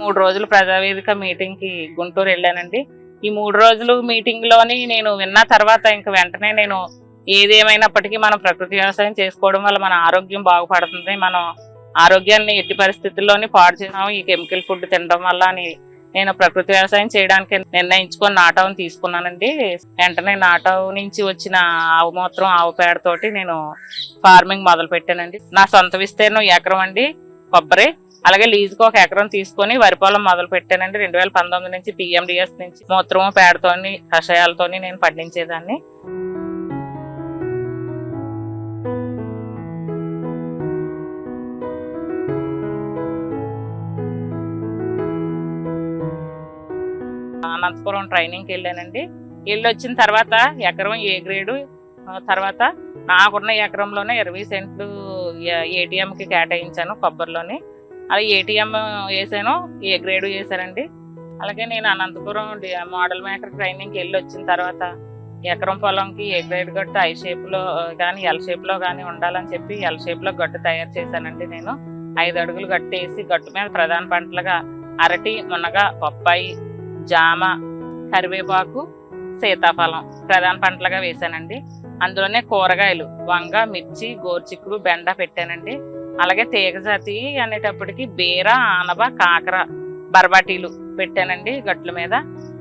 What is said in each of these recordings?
మూడు రోజులు ప్రజావేదిక మీటింగ్కి గుంటూరు వెళ్ళానండి. ఈ మూడు రోజులు మీటింగ్లోని నేను విన్న తర్వాత ఇంక వెంటనే నేను ఏదేమైనప్పటికీ మనం ప్రకృతి వ్యవసాయం చేసుకోవడం వల్ల మన ఆరోగ్యం బాగుపడుతుంది. మనం ఆరోగ్యాన్ని ఎట్టి పరిస్థితుల్లోని పాడు చేసాము ఈ కెమికల్ ఫుడ్ తినడం వల్ల అని నేను ప్రకృతి వ్యవసాయం చేయడానికి నిర్ణయించుకొని నాటవం తీసుకున్నానండి. వెంటనే నాటవ నుంచి వచ్చిన ఆవు మూత్రం ఆవు పేడతోటి నేను ఫార్మింగ్ మొదలు పెట్టానండి నా సొంత విస్తీర్ణం ఎకరం అండి. కొబ్బరి అలాగే లీజుకు ఒక ఎకరం తీసుకొని వరి పొలం మొదలు పెట్టానండి. రెండు వేల పంతొమ్మిది నుంచి పిఎండిఎస్ నుంచి మూత్రము పేడతోని కషాయాలతోని నేను పండించేదాన్ని. అనంతపురం ట్రైనింగ్కి వెళ్ళానండి. వెళ్ళి వచ్చిన తర్వాత ఎకరం ఏ గ్రేడు తర్వాత నాకున్న ఎకరంలోనే ఇరవై సెంట్లు ఏటీఎంకి కేటాయించాను కొబ్బరిలోని. అలా ఏటీఎం వేసాను ఏ గ్రేడ్ వేసానండి అలాగే నేను అనంతపురం మోడల్ మేకర్ ట్రైనింగ్కి వెళ్ళి వచ్చిన తర్వాత ఎకరం పొలంకి ఏ గ్రేడ్ గట్టు ఐ షేప్లో కానీ ఎల్ షేప్లో కానీ ఉండాలని చెప్పి ఎల్ షేప్లో గట్టు తయారు చేశానండి నేను. ఐదు అడుగులు గట్టు వేసి గట్టు మీద ప్రధాన పంటలుగా అరటి మునగ బొప్పాయి జామ కరివేపాకు సీతాఫలం ప్రధాన పంటలుగా వేశానండి. అందులోనే కూరగాయలు వంగ మిర్చి గోర్చిక్కుడు బెండ పెట్టానండి. అలాగే తీగజాతి అనేటప్పటికి బీర ఆనవ కాకర బర్బాటీలు పెట్టానండి గట్ల మీద.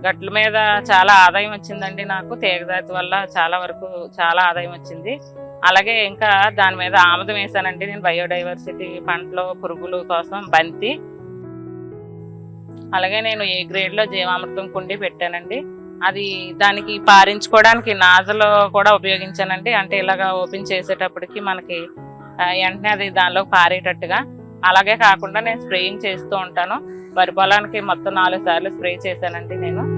గట్ల మీద చాలా ఆదాయం వచ్చిందండి నాకు. తీగజాతి వల్ల చాలా వరకు చాలా ఆదాయం వచ్చింది. అలాగే ఇంకా దాని మీద ఆముదం వేసానండి నేను బయోడైవర్సిటీ పంటలు పురుగులు కోసం బంతి. అలాగే నేను ఏ గ్రేడ్లో జీవామృతం కుండి పెట్టానండి. అది దానికి పారించుకోవడానికి నాజలు కూడా ఉపయోగించానండి. అంటే ఇలాగా ఓపెన్ చేసేటప్పటికి మనకి వెంటనే అది దానిలో పారేటట్టుగా అలాగే కాకుండా నేను స్ప్రేయింగ్ చేస్తూ ఉంటాను. వరి పొలానికి మొత్తం నాలుగు సార్లు స్ప్రే చేశానండి నేను.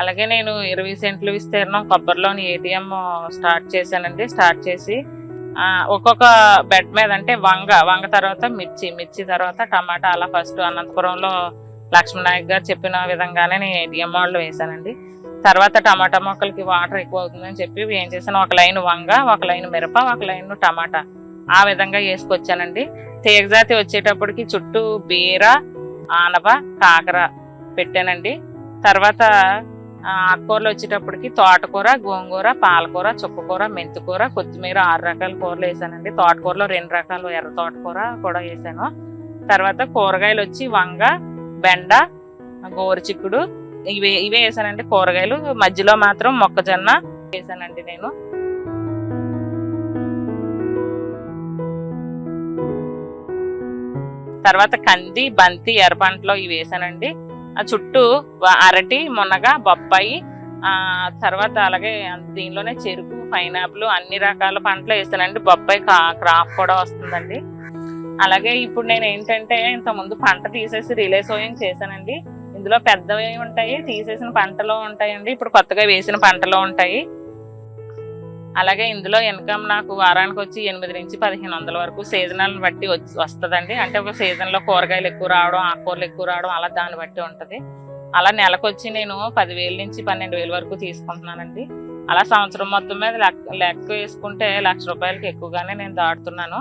అలాగే నేను ఇరవై సెంట్లు విస్తీర్ణం కొబ్బరిలోని ఏటీఎం స్టార్ట్ చేశానండి. స్టార్ట్ చేసి ఒక్కొక్క బెడ్ మీద అంటే వంగ వంగ తర్వాత మిర్చి మిర్చి తర్వాత టమాటా అలా ఫస్ట్ అనంతపురంలో లక్ష్మీనాయక్ గారు చెప్పిన విధంగానే నేను ఏటీఎం వాళ్ళు వేశానండి. తర్వాత టమాటా మొక్కలకి వాటర్ ఎక్కువ అవుతుందని చెప్పి ఏం చేశాను ఒక లైన్ వంగ ఒక లైన్ మిరప ఒక లైన్ టమాటా ఆ విధంగా వేసుకొచ్చానండి. తీగజాతి వచ్చేటప్పటికి చుట్టూ బీర ఆనప కాకర పెట్టానండి. తర్వాత ఆకుకూరలు వచ్చేటప్పటికి తోటకూర గోంగూర పాలకూర చుక్కకూర మెంతికూర కొత్తిమీర ఆరు రకాల కూరలు వేసానండి. తోటకూరలో రెండు రకాలు ఎర్ర తోటకూర కూడా వేసాను. తర్వాత కూరగాయలు వచ్చి వంగ బెండ గోరుచిక్కుడు ఇవే ఇవే వేసానండి కూరగాయలు. మధ్యలో మాత్రం మొక్కజొన్న వేసానండి నేను. తర్వాత కంది బంతి ఎర్రపంటలో ఇవి వేసానండి. ఆ చుట్టూ అరటి మునగ బొప్పాయి ఆ తర్వాత అలాగే దీనిలోనే చెరుకు పైనాపిల్ అన్ని రకాల పంటలు వేసానండి బొప్పాయి కా- క్రాప్ కూడా వస్తుందండి. అలాగే ఇప్పుడు నేను ఏంటంటే ఇంతకుముందు ముందు పంట తీసేసి రిలే సోయింగ్ చేశానండి. ఇందులో పెద్దవి ఉంటాయి తీసేసిన పంటలో ఉంటాయండి. ఇప్పుడు కొత్తగా వేసిన పంటలో ఉంటాయి. అలాగే ఇందులో ఇన్కమ్ నాకు వారానికి వచ్చి ఎనిమిది నుంచి పదిహేను వందల వరకు సీజనల్ బట్టి వస్తుందండి. అంటే ఒక సీజన్లో కూరగాయలు ఎక్కువ రావడం ఆకుకూరలు ఎక్కువ రావడం అలా దాన్ని బట్టి ఉంటుంది. అలా నెలకు వచ్చి నేను పదివేల నుంచి పన్నెండు వేల వరకు తీసుకుంటున్నానండి. అలా సంవత్సరం మొత్తం మీద లెక్క లెక్క వేసుకుంటే లక్ష రూపాయలకి ఎక్కువగానే నేను దాటుతున్నాను.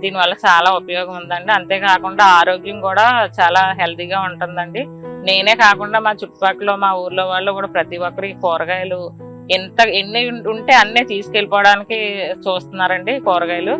దీనివల్ల చాలా ఉపయోగం ఉందండి. అంతేకాకుండా ఆరోగ్యం కూడా చాలా హెల్తీగా ఉంటుందండి. నేనే కాకుండా మా చుట్టుపక్కల మా ఊర్లో వాళ్ళు కూడా ప్రతి ఒక్కరు ఈ కూరగాయలు ఎంత ఎన్ని ఉంటే అన్నీ తీసుకెళ్ళిపోవడానికి చూస్తున్నారండి కూరగాయలు.